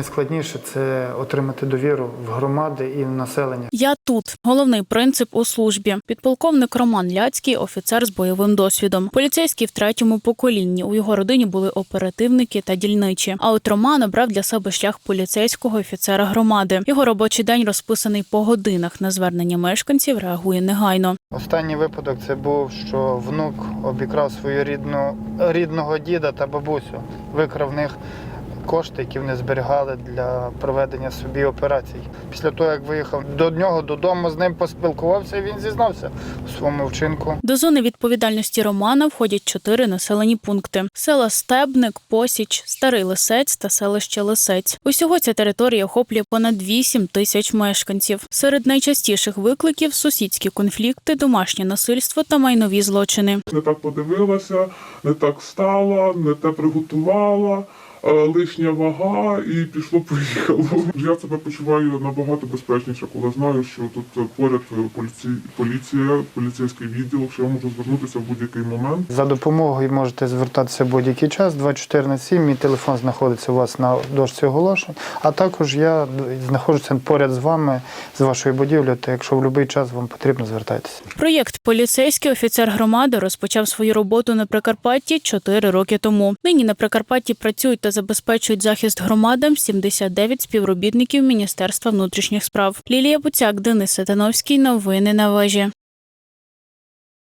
найскладніше це отримати довіру в громади і в населення. Я тут головний принцип у службі. Підполковник Роман Ляцький, офіцер з бойовим досвідом. Поліцейський в третьому поколінні. У його родині були оперативники та дільничі. А от Роман обрав для себе шлях поліцейського офіцера громади. Його робочий день розписаний по годинах. На звернення мешканців реагує негайно. Останній випадок це був, що внук обікрав свою рідну рідного діда та бабусю, викрав в них кошти, які вони зберігали для проведення собі операцій. Після того, як виїхав до нього додому, з ним поспілкувався, і він зізнався у своєму вчинку. До зони відповідальності Романа входять чотири населені пункти: села Стебник, Посіч, Старий Лисець та селище Лисець. Усього ця територія охоплює понад 8 тисяч мешканців. Серед найчастіших викликів сусідські конфлікти, домашнє насильство та майнові злочини. не так подивилася, не так стала, не те приготувала, лишня вага і пішло поїхало. Я себе почуваю набагато безпечніше, коли знаю, що тут е, поряд е, поліці... поліція, поліцейський відділ, що я можу звернутися в будь-який момент. За допомогою можете звертатися будь-який час, 24 на 7. Мій телефон знаходиться у вас на дошці оголошень. А також я знаходжуся поряд з вами, з вашою будівлею. То якщо в будь-який час вам потрібно, звертайтеся. Проєкт Поліцейський офіцер громади розпочав свою роботу на Прикарпатті чотири роки тому. Нині на Прикарпатті працюють забезпечують захист громадам 79 співробітників Міністерства внутрішніх справ. Лілія Буцяк, Денис Сатановський. Новини на вежі.